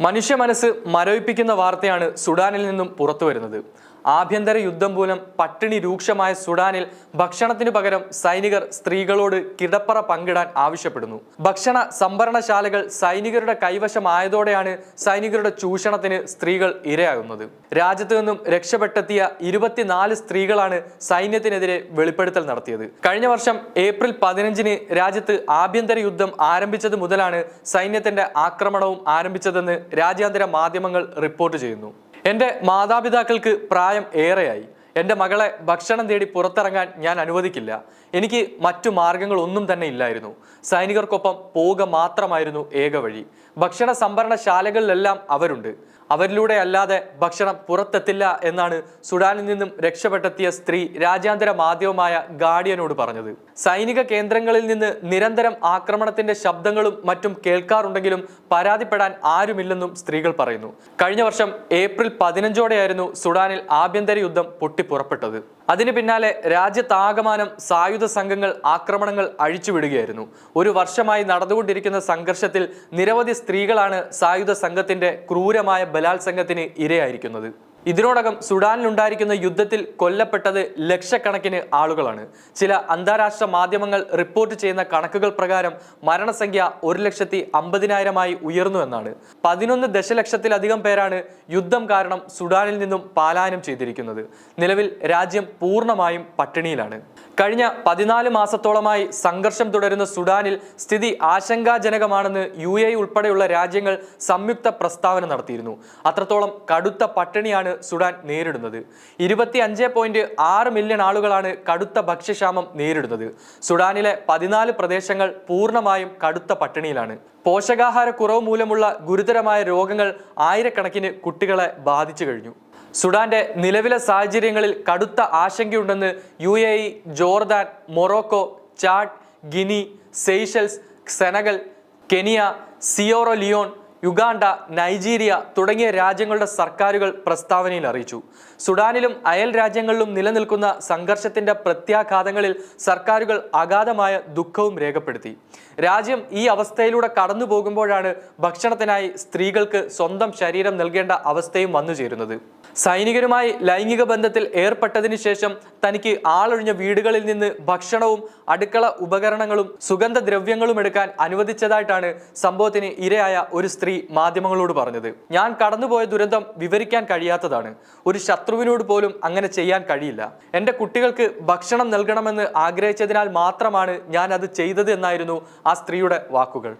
മനുഷ്യ മനസ്സ് മരവിപ്പിക്കുന്ന വാർത്തയാണ് സുഡാനിൽ നിന്നും പുറത്തു വരുന്നത് ആഭ്യന്തര യുദ്ധം മൂലം പട്ടിണി രൂക്ഷമായ സുഡാനിൽ ഭക്ഷണത്തിനു പകരം സൈനികർ സ്ത്രീകളോട് കിടപ്പറ പങ്കിടാൻ ആവശ്യപ്പെടുന്നു. ഭക്ഷണ സംഭരണശാലകൾ സൈനികരുടെ കൈവശമായതോടെയാണ് സൈനികരുടെ ചൂഷണത്തിന് സ്ത്രീകൾ ഇരയാകുന്നത്. രാജ്യത്തു നിന്നും രക്ഷപ്പെട്ടെത്തിയ ഇരുപത്തിനാല് സ്ത്രീകളാണ് സൈന്യത്തിനെതിരെ വെളിപ്പെടുത്തൽ നടത്തിയത്. കഴിഞ്ഞ വർഷം ഏപ്രിൽ പതിനഞ്ചിന് രാജ്യത്ത് ആഭ്യന്തര യുദ്ധം ആരംഭിച്ചത് മുതലാണ് സൈന്യത്തിന്റെ ആക്രമണവും ആരംഭിച്ചതെന്ന് രാജ്യാന്തര മാധ്യമങ്ങൾ റിപ്പോർട്ട് ചെയ്യുന്നു. എന്റെ മാതാപിതാക്കൾക്ക് പ്രായം ഏറെയായി. എന്റെ മകളെ ഭക്ഷണം തേടി പുറത്തിറങ്ങാൻ ഞാൻ അനുവദിക്കില്ല. എനിക്ക് മറ്റു മാർഗങ്ങളൊന്നും തന്നെ ഇല്ലായിരുന്നു. സൈനികർക്കൊപ്പം പോവുക മാത്രമായിരുന്നു ഏക വഴി. ഭക്ഷണ സംഭരണശാലകളിലെല്ലാം അവരുണ്ട്. അവരിലൂടെ അല്ലാതെ ഭക്ഷണം പുറത്തെത്തില്ല എന്നാണ് സുഡാനിൽ നിന്നും രക്ഷപ്പെട്ടെത്തിയ സ്ത്രീ രാജ്യാന്തര മാധ്യമമായ ഗാർഡിയനോട് പറഞ്ഞത്. സൈനിക കേന്ദ്രങ്ങളിൽ നിന്ന് നിരന്തരം ആക്രമണത്തിന്റെ ശബ്ദങ്ങളും മറ്റും കേൾക്കാറുണ്ടെങ്കിലും പരാതിപ്പെടാൻ ആരുമില്ലെന്നും സ്ത്രീകൾ പറയുന്നു. കഴിഞ്ഞ വർഷം ഏപ്രിൽ പതിനഞ്ചോടെയായിരുന്നു സുഡാനിൽ ആഭ്യന്തര യുദ്ധം പൊട്ടിപ്പുറപ്പെട്ടത്. അതിന് പിന്നാലെ രാജ്യത്താകമാനം സായുധ സംഘങ്ങൾ ആക്രമണങ്ങൾ അഴിച്ചുവിടുകയായിരുന്നു. ഒരു വർഷമായി നടന്നുകൊണ്ടിരിക്കുന്ന സംഘർഷത്തിൽ നിരവധി സ്ത്രീകളാണ് സായുധ സംഘത്തിന്റെ ക്രൂരമായ ബലാത്സംഗത്തിന് ഇരയായിരിക്കുന്നത്. ഇതിനോടകം സുഡാനിലുണ്ടായിരിക്കുന്ന യുദ്ധത്തിൽ കൊല്ലപ്പെട്ടത് ലക്ഷക്കണക്കിന് ആളുകളാണ്. ചില അന്താരാഷ്ട്ര മാധ്യമങ്ങൾ റിപ്പോർട്ട് ചെയ്യുന്ന കണക്കുകൾ പ്രകാരം മരണസംഖ്യ ഒരു ലക്ഷത്തി അമ്പതിനായിരമായി ഉയർന്നു എന്നാണ്. പതിനൊന്ന് ദശലക്ഷത്തിലധികം പേരാണ് യുദ്ധം കാരണം സുഡാനിൽ നിന്നും പാലായനം ചെയ്തിരിക്കുന്നത്. നിലവിൽ രാജ്യം പൂർണമായും പട്ടിണിയിലാണ്. കഴിഞ്ഞ പതിനാല് മാസത്തോളമായി സംഘർഷം തുടരുന്ന സുഡാനിൽ സ്ഥിതി ആശങ്കാജനകമാണെന്ന് യു എ ഉൾപ്പെടെയുള്ള രാജ്യങ്ങൾ സംയുക്ത പ്രസ്താവന നടത്തിയിരുന്നു. അത്രത്തോളം കടുത്ത പട്ടിണിയാണ് സുഡാൻ നേരിടുന്നത്. ഇരുപത്തി അഞ്ച് പോയിന്റ് ആറ് മില്യൺ ആളുകളാണ് കടുത്ത ഭക്ഷ്യക്ഷാമം നേരിടുന്നത്. സുഡാനിലെ പതിനാല് പ്രദേശങ്ങൾ പൂർണമായും കടുത്ത പട്ടിണിയിലാണ്. പോഷകാഹാര കുറവ് മൂലമുള്ള ഗുരുതരമായ രോഗങ്ങൾ ആയിരക്കണക്കിന് കുട്ടികളെ ബാധിച്ചു കഴിഞ്ഞു. സുഡാന്റെ നിലവിലെ സാഹചര്യങ്ങളിൽ കടുത്ത ആശങ്കയുണ്ടെന്ന് U A E Jordan Morocco Chad Guinea Seychelles Senegal Kenya Sierra Leone Uganda Nigeria തുടങ്ങിയ രാജ്യങ്ങളുടെ സർക്കാരുകൾ പ്രസ്താവനയിൽ അറിയിച്ചു. സുഡാനിലും അയൽ രാജ്യങ്ങളിലും നിലനിൽക്കുന്ന സംഘർഷത്തിന്റെ പ്രത്യാഘാതങ്ങളിൽ സർക്കാരുകൾ അഗാധമായ ദുഃഖവും രേഖപ്പെടുത്തി. രാജ്യം ഈ അവസ്ഥയിലൂടെ കടന്നു പോകുമ്പോഴാണ് ഭക്ഷണത്തിനായി സ്ത്രീകൾക്ക് സ്വന്തം ശരീരം നൽകേണ്ട അവസ്ഥയും വന്നു ചേരുന്നത്. സൈനികരുമായി ലൈംഗിക ബന്ധത്തിൽ ഏർപ്പെട്ടതിന് ശേഷം തനിക്ക് ആളൊഴിഞ്ഞ വീടുകളിൽ നിന്ന് ഭക്ഷണവും അടുക്കള ഉപകരണങ്ങളും സുഗന്ധദ്രവ്യങ്ങളും എടുക്കാൻ അനുവദിച്ചതായിട്ടാണ് സംഭവത്തിന് ഇരയായ ഒരു സ്ത്രീ മാധ്യമങ്ങളോട് പറഞ്ഞത് ഞാൻ കടന്നുപോയ ദുരന്തം വിവരിക്കാൻ കഴിയാത്തതാണ്. ഒരു ശത്രുവിനോട് പോലും അങ്ങനെ ചെയ്യാൻ കഴിയില്ല. എന്റെ കുട്ടികൾക്ക് ഭക്ഷണം നൽകണമെന്ന് ആഗ്രഹിച്ചതിനാൽ മാത്രമാണ് ഞാൻ അത് ചെയ്തത് എന്നായിരുന്നു ആ സ്ത്രീയുടെ വാക്കുകൾ.